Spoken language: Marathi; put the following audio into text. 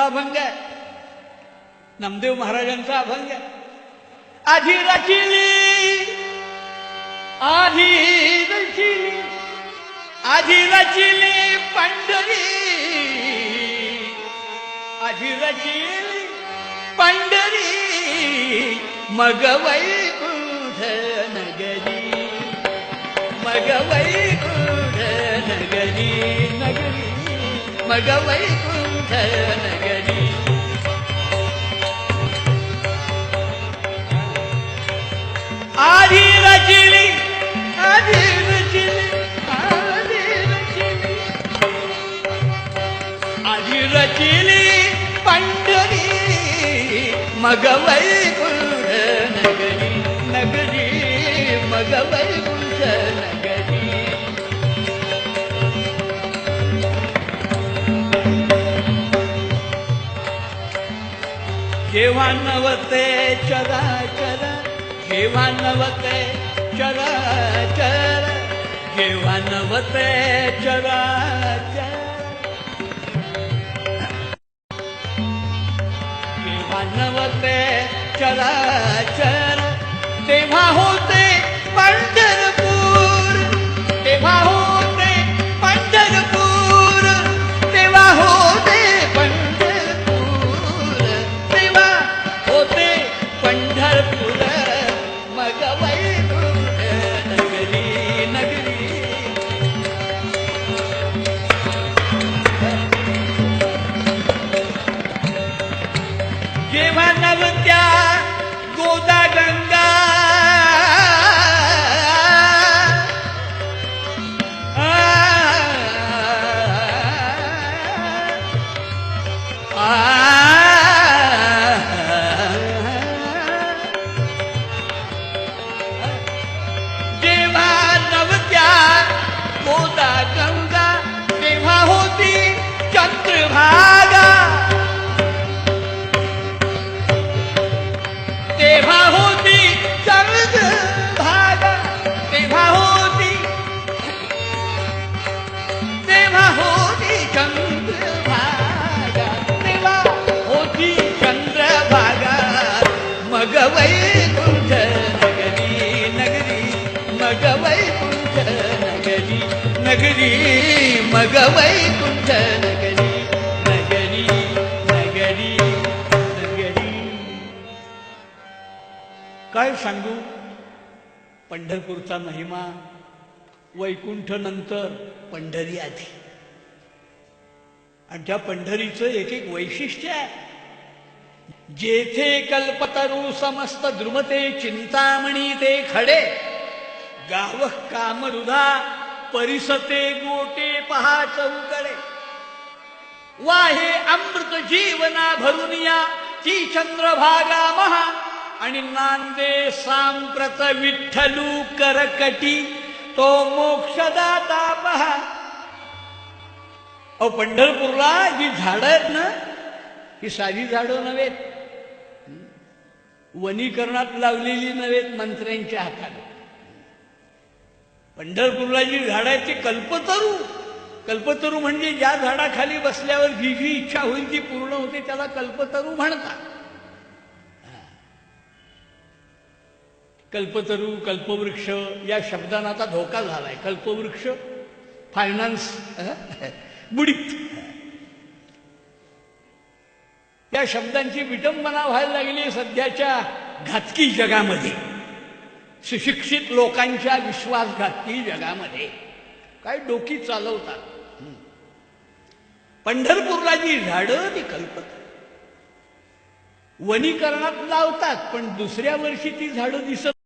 अभंग आहे. नामदेव महाराजांचा अभंग आहे. आधी रचिली आधी रचिली आधी रचिली पंढरी आधी रचिली पंढरी मग वैकुंठ नगरी मग मग वैकुंठ नगरी आधी रचिली आधी रचिली आधी रचिली आधी रचिली पंढरी मग वैकुंठ नगरी नगरी मग वैकुंठ जेव्हा नवते चराचर जेव्हा नवते चराचर जेव्हा नवते चराचर जेव्हा नवते चराचर तेव्हा होते पण जेव्हा नवत्या मग वैकुंठ नगरी नगरी मग वैकुंठ नगरी नगरी नगरी। नगरी काय सांगू? पंढरपूरचा महिमा वैकुंठ नंतर पंढरी आधी आणि त्या पंढरीचं एक एक वैशिष्ट्य आहे. जेथे कल्पतरू समस्त द्रुमते चिंतामणी ते खडे गाव कामरुधा परिसते गोटे पहा चौकडे वाहे अमृत जीवना भरून या ती चंद्रभागा महा. आणि नांदे सांप्रत विठ्ठलू करकटी तो मोक्षदाता पहा. अहो पंढरपूरला जी झाडं आहेत ना ही साधी झाडं नव्हेत. वनीकरणात लावलेली नव्हेत मंत्र्यांच्या हाताने पंढरपूरला जी झाडं आहेत ती कल्पतरू कल्पतरू म्हणजे ज्या झाडाखाली बसल्यावर जी जी इच्छा होईल ती पूर्ण होते त्याला कल्पतरू म्हणतात. कल्पतरू कल्पवृक्ष या शब्दांना आता धोका झालाय. कल्पवृक्ष फायनान्स बुडीत. या शब्दांची विटंबना व्हायला लागली सध्याच्या घातकी जगामध्ये. सुशिक्षित लोकांच्या विश्वासघाती जगामध्ये काय डोकी चालवतात. पंढरपूरला जी झाडं ती कल्पत. वनीकरणात लावतात पण दुसऱ्या वर्षी ती झाडं दिसत